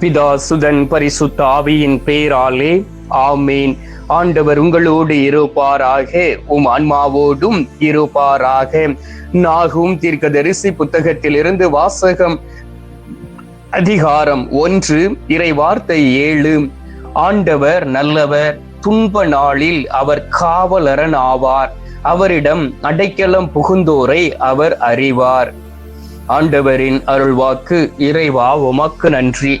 பிதா சுதன் பரிசுத்த ஆவியின் பேராலே ஆமேன். ஆண்டவர் உங்களோடு இருப்பாராக உம் ஆன்மாவோடும் இருப்பாராக. நாகும் தீர்க்கதரிசி புத்தகத்திலிருந்து வாசகம் அதிகாரம் ஒன்று இறை வார்த்தை ஏழு. ஆண்டவர் நல்லவர் துன்ப நாளில் அவர் காவலரன் ஆவார் அவரிடம் அடைக்கலம் புகுந்தோரை அவர் அறிவார். ஆண்டவரின் அருள்வாக்கு இறைவா உமக்கு நன்றி.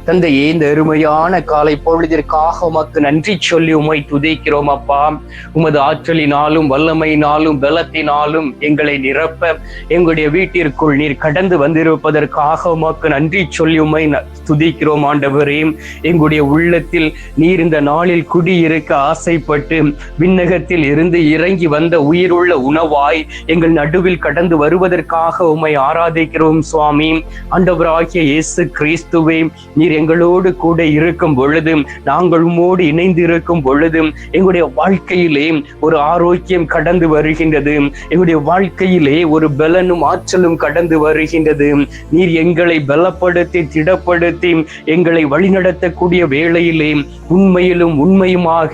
தந்தையே இந்த அருமையான காலை பொழுதிற்காக உமக்கு நன்றி சொல்லி உமை துதிக்கிறோம் அப்பா. உமது ஆற்றலினாலும் வல்லமையினாலும் பலத்தினாலும் எங்களை நிரப்ப எங்களுடைய வீட்டிற்குள் நீர் கடந்து வந்திருப்பதற்காக உமக்கு நன்றி சொல்லி உமை துதிக்கிறோம் ஆண்டவரே. எங்களுடைய உள்ளத்தில் நீர் இந்த நாளில் குடியிருக்க ஆசைப்பட்டு விண்ணகத்தில் இருந்து இறங்கி வந்த உயிருள்ள உணவாய் எங்கள் நடுவில் கடந்து வருவதற்காக உமை ஆராதிக்கிறோம் சுவாமி. ஆண்டவராகிய இயேசு கிறிஸ்துவே நீர் நீர் எங்களோடு கூட இருக்கும் பொழுதும் நாங்கள் உம்மோடு இணைந்து இருக்கும் பொழுதும் எங்களுடைய வாழ்க்கையிலே ஒரு ஆரோக்கியம் கடந்து வருகின்றது. எங்களுடைய வாழ்க்கையிலே ஒரு பலனும் ஆற்றலும் கடந்து வருகின்றது. நீர் எங்களை பலப்படுத்தி திடப்படுத்தி எங்களை வழிநடத்தக்கூடிய வேளையிலே உண்மையிலும் உண்மையுமாக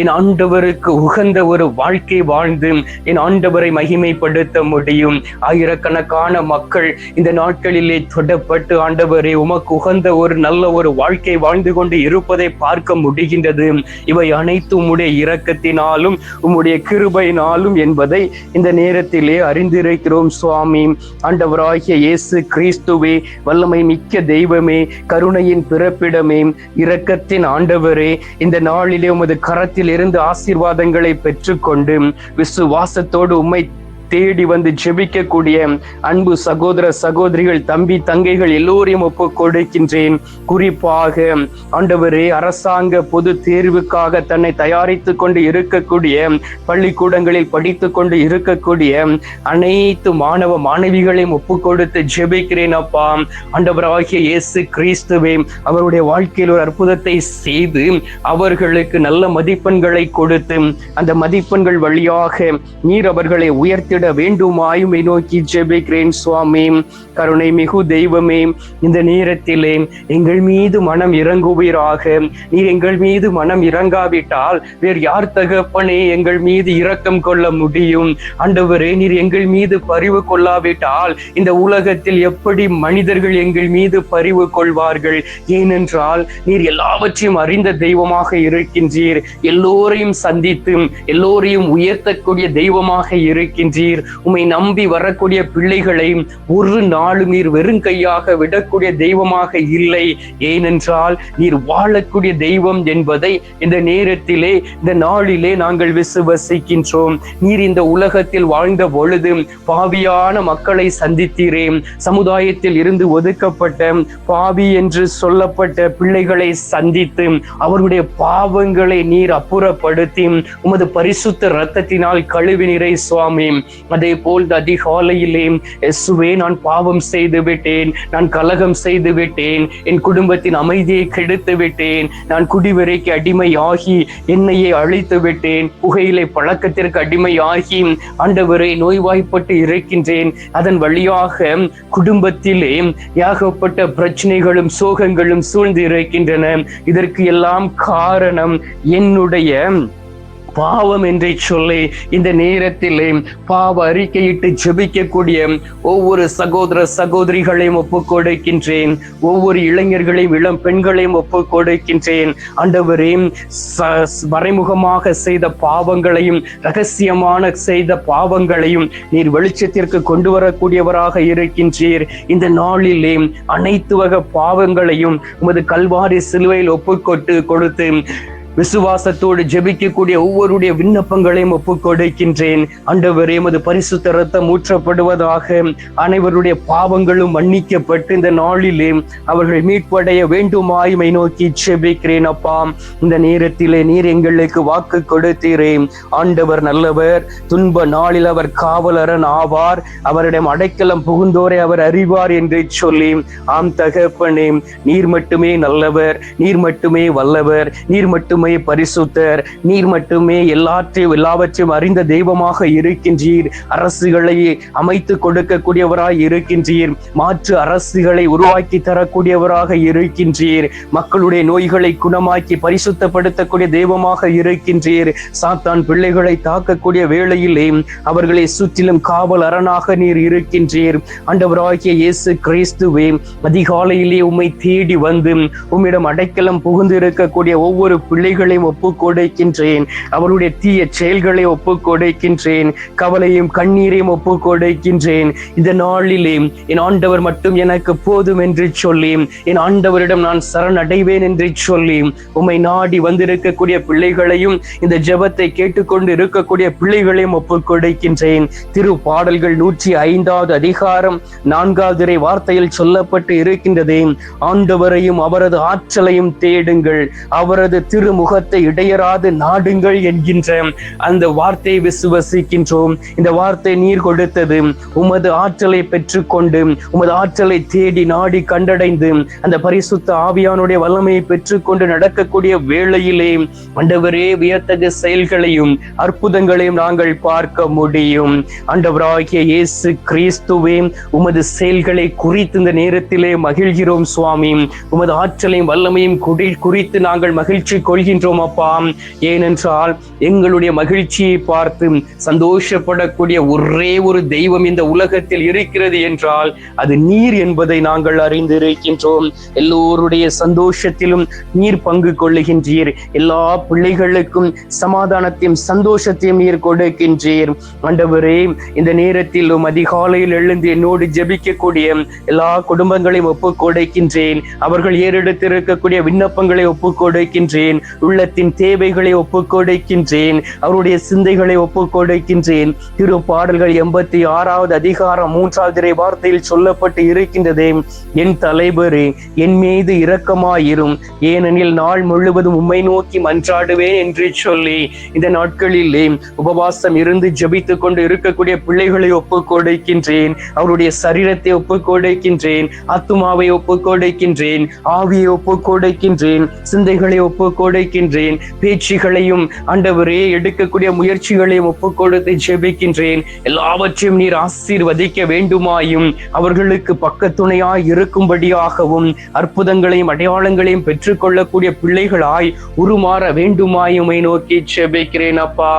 என் ஆண்டவருக்கு உகந்த ஒரு வாழ்க்கை வாழ்ந்து என் ஆண்டவரை மகிமைப்படுத்த முடியும். ஆயிரக்கணக்கான மக்கள் இந்த நாட்களிலே தொடப்பட்டு ஆண்டவரே உமக்கு உகந்த ஒரு நல்ல நல்ல ஒரு வாழ்க்கை வாழ்ந்து கொண்டு இருப்பதை பார்க்க முடிகின்றது. இவை அனைத்தும் உம்முடைய இரக்கத்தினாலும் உம்முடைய கிருபையினாலும் என்பதை இந்த நேரத்திலே அறிந்திருக்கிறோம் சுவாமி. ஆண்டவராகிய இயேசு கிறிஸ்துவே வல்லமை மிக்க தெய்வமே கருணையின் பிறப்பிடமே இரக்கத்தின் ஆண்டவரே இந்த நாளிலே உமது கரத்தில் இருந்து ஆசீர்வாதங்களை பெற்றுக்கொண்டு விசுவாசத்தோடு உம்மை தேடி வந்து ஜெபிக்கக்கூடிய அன்பு சகோதர சகோதரிகள் தம்பி தங்கைகள் எல்லோரையும் ஒப்பு கொடுக்கின்றேன். குறிப்பாக ஆண்டவரே அரசாங்க பொது தேர்வுக்காக தன்னை தயாரித்துக் கொண்டு இருக்கக்கூடிய பள்ளிக்கூடங்களில் படித்துக் கொண்டு இருக்கக்கூடிய அனைத்து மாணவ மாணவிகளையும் ஒப்பு கொடுத்து ஜெபிக்கிறேன் அப்பா. ஆண்டவராகிய இயேசு கிறிஸ்துவே அவருடைய வாழ்க்கையில் ஒரு அற்புதத்தை செய்து அவர்களுக்கு நல்ல மதிப்பெண்களை கொடுத்து அந்த மதிப்பெண்கள் வழியாக நீர் அவர்களை உயர்த்திட வேண்டுமாயும் நோக்கி ஜெபிக்கிறேன் சுவாமி. கருணை மிகு தெய்வமே இந்த நேரத்திலே எங்கள் மீது மனம் இறங்குவீராக. நீர் எங்கள் மீது மனம் இறங்காவிட்டால் வேறு யார் தகப்பனே எங்கள் மீது இரக்கம் கொள்ள முடியும். ஆண்டவரே நீர் எங்கள் மீது பரிவு கொள்ளாவிட்டால் இந்த உலகத்தில் எப்படி மனிதர்கள் எங்கள் மீது பரிவு கொள்வார்கள்? ஏனென்றால் நீர் எல்லாவற்றையும் அறிந்த தெய்வமாக இருக்கின்றீர். எல்லோரையும் சந்தித்து எல்லோரையும் உயர்த்தக்கூடிய தெய்வமாக இருக்கின்றீர். உம்மை நம்பி வரக்கூடிய பிள்ளைகளை ஒரு நாளும் நீர் வெறுங்கையாக விடக்கூடிய தெய்வமாக இல்லை. ஏனென்றால் நீர் வாழக்கூடிய தெய்வம் என்பதை இந்த நேரத்திலே இந்த நாளிலே நாங்கள் விசுவசிக்கின்றோம் நீர் இந்த உலகத்தில் வாழ்ந்த பொழுது பாவியான மக்களை சந்தித்தீரே. சமுதாயத்தில் இருந்து ஒதுக்கப்பட்ட பாவி என்று சொல்லப்பட்ட பிள்ளைகளை சந்தித்து அவருடைய பாவங்களை நீர் அப்புறப்படுத்தி உமது பரிசுத்த இரத்தத்தினால் கழுவி சுவாமி. அதே போல் அதிகாலையிலே எஸ்வே நான் பாவம் செய்து விட்டேன் நான் கலகம் செய்து விட்டேன் என் குடும்பத்தின் அமைதியை கெடுத்து விட்டேன் நான் குடிவரைக்கு அடிமையாகி என்னையே அழித்து விட்டேன் புகையிலை பழக்கத்திற்கு அடிமையாகி ஆண்டவரை நோய்வாய்ப்பட்டு இருக்கின்றேன் அதன் வழியாக குடும்பத்திலே ஏகப்பட்ட பிரச்சனைகளும் சோகங்களும் சூழ்ந்து இருக்கின்றன இதற்கு எல்லாம் காரணம் என்னுடைய பாவம் என்றே சொல்லி இந்த நேரத்திலே பாவ அறிக்கையிட்டு ஜெபிக்கக்கூடிய ஒவ்வொரு சகோதர சகோதரிகளையும் ஒப்புக் கொடுக்கின்றேன். ஒவ்வொரு இளைஞர்களையும் இளம் பெண்களையும் ஒப்புக் கொடுக்கின்றேன். ஆண்டவரே ச- மறைமுகமாக செய்த பாவங்களையும் ரகசியமான செய்த பாவங்களையும் நீர் வெளிச்சத்திற்கு கொண்டு வரக்கூடியவராக இருக்கின்றீர். இந்த நாளிலே அனைத்து வகை பாவங்களையும் உமது கல்வாரி சிலுவையில் ஒப்புக்கொட்டு கொடுத்து விசுவாசத்தோடு ஜெபிக்கக்கூடிய ஒவ்வொருடைய விண்ணப்பங்களையும் ஒப்புக் கொடுக்கின்றேன் ஆண்டவரே எமது பரிசுத்த ரத்தம் ஊற்றப்படுவதாக அனைவருடைய பாவங்களும் மன்னிக்கப்பட்டு இந்த நாளிலே அவர்கள் மீட்படைய வேண்டுமாய்மை நோக்கி ஜெபிக்கிறேன் அப்பா. இந்த நேரத்திலே நீர் எங்களுக்கு வாக்கு கொடுத்தீரே. ஆண்டவர் நல்லவர் துன்ப நாளில் அவர் காவலரன் ஆவார். அவரிடம் அடைக்கலம் புகுந்தோரை அவர் அறிவார் என்று சொல்லி ஆம் தகப்பனே நீர் மட்டுமே நல்லவர் நீர் மட்டுமே வல்லவர் நீர் மட்டுமே உண்மை பரிசுத்தர். நீர் மட்டுமே எல்லாற்றையும் எல்லாவற்றையும் அறிந்த தெய்வமாக இருக்கின்றீர். அரசுகளை அமைத்து கொடுக்கக்கூடியவராய் இருக்கின்றீர். மாற்று அரசுகளை உருவாக்கி தரக்கூடியவராக இருக்கின்றீர். மக்களுடைய நோய்களை குணமாக்கி பரிசுத்தப்படுத்தக்கூடிய தெய்வமாக இருக்கின்றீர். சாத்தான் பிள்ளைகளை தாக்கக்கூடிய வேளையிலே அவர்களை சுற்றிலும் காவல் அரணாக நீர் இருக்கின்றீர். ஆண்டவராகிய இயேசு கிறிஸ்துவே அதிகாலையிலே உம்மை தேடி வந்து உம்மிடம் அடைக்கலம் புகுந்து இருக்கக்கூடிய ஒவ்வொரு பிள்ளை பிள்ளைகளையும் ஒப்பு கொடுக்கின்றேன் அவருடைய தீய செயல்களை ஒப்பு கொடுக்கின்றேன் கவலையும் கண்ணீரையும் ஒப்பு கொடுக்கின்றேன் இந்த நாளிலே என் ஆண்டவர் மட்டும் எனக்கு போதும் என்று சொல்லி என் ஆண்டவரிடம் நான் சரணடைவேன் என்று சொல்லி உம்மை நாடி வந்திருக்கக்கூடிய பிள்ளைகளையும் இந்த ஜெபத்தை கேட்டுக்கொண்டு இருக்கக்கூடிய பிள்ளைகளையும் ஒப்பு கொடுக்கின்றேன் திரு பாடல்கள் நூற்றி ஐந்தாவது அதிகாரம் நான்காவது வார்த்தையில் சொல்லப்பட்டு இருக்கின்றதே. ஆண்டவரையும் அவரது ஆற்றலையும் தேடுங்கள். அவரது திருமு முகத்தை இடையராது நாடுங்கள் என்கின்ற அந்த வார்த்தையை விசுவசிக்கின்றோம். இந்த வார்த்தை நீர் கொடுத்தது உமது ஆற்றலை பெற்றுக்கொண்டு உமது ஆற்றலை தேடி நாடி கண்டடைந்து அந்த பரிசுத்த ஆவியானுடைய வல்லமையை பெற்றுக்கொண்டு நடக்கக்கூடிய வேளையிலே ஆண்டவரே வியத்தகு செயல்களையும் அற்புதங்களையும் நாங்கள் பார்க்க முடியும். ஆண்டவராகிய இயேசு கிறிஸ்துவே உமது செயல்களை குறித்து இந்த நேரத்திலே மகிழ்கிறோம் சுவாமி. உமது ஆற்றலையும் வல்லமையும் குடி குறித்து நாங்கள் மகிழ்ச்சி கொள்கின்றோம். அப்பா ஏனென்றால் எங்களுடைய மகிழ்ச்சியை பார்த்து சந்தோஷப்படக்கூடிய ஒரே ஒரு தெய்வம் இந்த உலகத்தில் இருக்கிறது என்றால் அது நீர் என்பதை நாங்கள் அறிந்திருக்கின்றோம். எல்லோருடைய சந்தோஷத்திலும் நீர் பங்கு கொள்ளுகின்றீர். எல்லா பிள்ளைகளுக்கும் சமாதானத்தையும் சந்தோஷத்தையும் நீர் கொடுக்கின்றீர். ஆண்டவரே இந்த நேரத்திலும் அதிகாலையில் எழுந்து என்னோடு ஜெபிக்கக்கூடிய எல்லா குடும்பங்களையும் ஒப்புக் கொடுக்கின்றேன் அவர்கள் ஏறெடுத்திருக்கக்கூடிய விண்ணப்பங்களை ஒப்புக் கொடுக்கின்றேன் உள்ளத்தின் தேவைகளை ஒப்பு கொடுக்கின்றேன் அவருடைய சிந்தைகளை ஒப்புக் கொடுக்கின்றேன் திரு பாடல்கள் எண்பத்தி ஆறாவது அதிகாரம் மூன்றாவது வார்த்தையில் சொல்லப்பட்டு இருக்கின்றதே. என் தலைவரே என் மீது இரக்கமாயிரும். ஏனெனில் நாள் முழுவதும் உம்மை நோக்கி மன்றாடுவேன் என்று சொல்லி இந்த நாட்களிலே உபவாசம் இருந்து ஜெபித்துக் கொண்டு இருக்கக்கூடிய பிள்ளைகளை ஒப்புக் கொடுக்கின்றேன் அவருடைய சரீரத்தை ஒப்புக் கொடுக்கின்றேன் ஆத்துமாவை ஒப்பு கொடுக்கின்றேன் ஆவியை ஒப்பு கொடுக்கின்றேன் சிந்தைகளை ஒப்பு கொடுக்கின்றேன் பேச்சுகளையும் ஆண்டவரே எடுக்கக்கூடிய முயற்சிகளையும் ஒப்புக்கொடுத்து ஜெபிக்கின்றேன். எல்லாவற்றையும் நீர் ஆசீர்வதிக்க வேண்டுமாயும் அவர்களுக்கு பக்கத்துணையாய் இருக்கும்படியாகவும் அற்புதங்களையும் அடையாளங்களையும் பெற்றுக்கொள்ளக்கூடிய பிள்ளைகளாய் உருமாற வேண்டுமாயுமை நோக்கி ஜெபிக்கிறேன் அப்பா.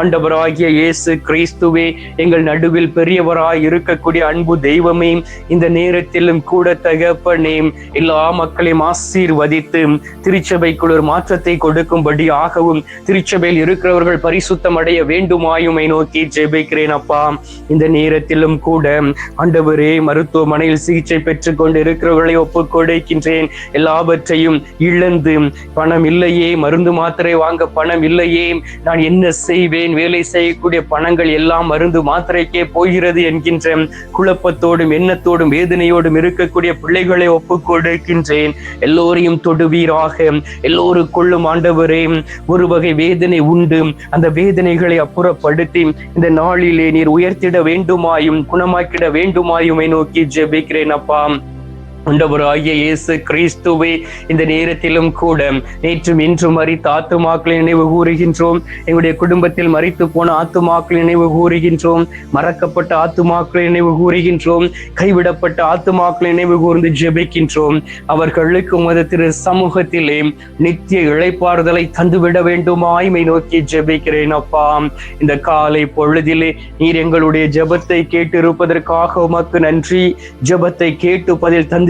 ஆண்டவராகிய இயேசு கிறிஸ்துவே எங்கள் நடுவில் பெரியவராய் இருக்கக்கூடிய அன்பு தெய்வமே இந்த நேரத்திலும் கூட தகப்பனே எல்லா மக்களையும் ஆசீர்வதித்து திருச்சபைக்குள் ஒரு மாற்றத்தை கொடுக்கும்படியாகவும் திருச்சபையில் இருக்கிறவர்கள் பரிசுத்தம் அடைய வேண்டுமாயுமை நோக்கி ஜெபிக்கிறேன் அப்பா. இந்த நேரத்திலும் கூட ஆண்டவரே மருத்துவமனையில் சிகிச்சை பெற்றுக் கொண்டு இருக்கிறவர்களை ஒப்புக் கொடுக்கின்றேன் எல்லாவற்றையும் இழந்து பணம் இல்லையே மருந்து மாத்திரை வாங்க பணம் இல்லையே நான் என்ன செய்வேன்? வேலை செய்யக்கூடிய பணங்கள் எல்லாம் மருந்து மாத்திரைக்கே போகிறது என்கின்ற குழப்பத்தோடும் எண்ணத்தோடும் வேதனையோடும் இருக்கக்கூடிய பிள்ளைகளை ஒப்புக் கொடுக்கின்றேன் எல்லோரையும் தொடுவீராக. எல்லோருக்குள்ளும் ஆண்டவரே ஒரு வகை வேதனை உண்டு. அந்த வேதனைகளை அப்புறப்படுத்தி இந்த நாளிலே நீர் உயர்த்திட வேண்டுமாயும் குணமாக்கிட வேண்டுமாயுமை நோக்கி ஜெபிக்கிறேன் அப்பா. ஆண்டவராகிய இயேசு கிறிஸ்துவை இந்த நேரத்திலும் கூட நேற்றும் இன்றும் மறித்த ஆத்துமாக்களை நினைவு கூறுகின்றோம். எங்களுடைய குடும்பத்தில் மறித்து போன ஆத்துமாக்களை நினைவு கூறுகின்றோம். மறக்கப்பட்ட ஆத்துமாக்களை நினைவு கூறுகின்றோம். கைவிடப்பட்ட ஆத்துமாக்களை நினைவு கூர்ந்து ஜெபிக்கின்றோம். அவர்களுக்கு உமது திரு சமூகத்திலே நித்திய இழைப்பாறுதலை தந்துவிட வேண்டுமாய்மை நோக்கி ஜெபிக்கிறேன் அப்பா. இந்த காலை பொழுதிலே நீர் எங்களுடைய ஜெபத்தை கேட்டு இருப்பதற்காக உமக்கு நன்றி. ஜெபத்தை கேட்டு பதில் தந்து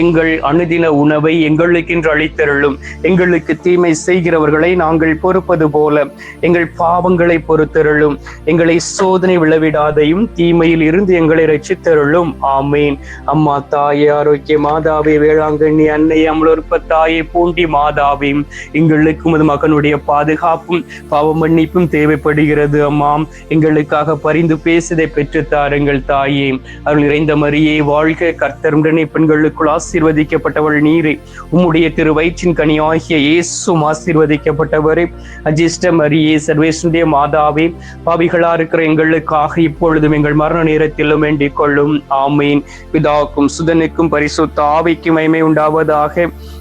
எங்கள் அனுதின உணவை எங்களுக்கென்று அளித்தருளும். எங்களுக்கு தீமை செய்கிறவர்களை நாங்கள் பொறுப்பது போல எங்கள் பாவங்களை பொறுத்தருளும். எங்களை சோதனை விழவிடாதையும் தீமையில் இருந்து எங்களை ரட்சித்தருளும் ஆமேன். அம்மா தாயே ஆரோக்கிய மாதாவே வேளாங்கண்ணி அன்னை அமலொற்ப தாயே பூண்டி மாதாவே எங்களுக்கு உமது மகனுடைய பாதுகாப்பும் பாவ மன்னிப்பும் தேவைப்படுகிறது. அம்மாம் எங்களுக்காக பரிந்து பேசுதை பெற்று தாருங்கள் தாயே. அருள் நிறைந்த மரியே வாழ்க கர்த்தருடனே பெண்களுக்குள் ஆசீர்வதிக்கப்பட்டவள் நீரே. உம்முடைய திரு வயிற்றின் கனி ஆகிய இயேசும் ஆசீர்வதிக்கப்பட்டவரே. அஜிஷ்ட மரியே சர்வேஸ்வருடைய மாதாவே பாவிகளா இருக்கிற எங்களுக்காக இப்பொழுதும் எங்கள் மரண நேரத்திலும் வேண்டிக் கொள்ளும். ஆமீன். பிதாவுக்கும் சுதனுக்கும் பரிசுத்த ஆவிக்கும் மைமை உண்டாவதாக.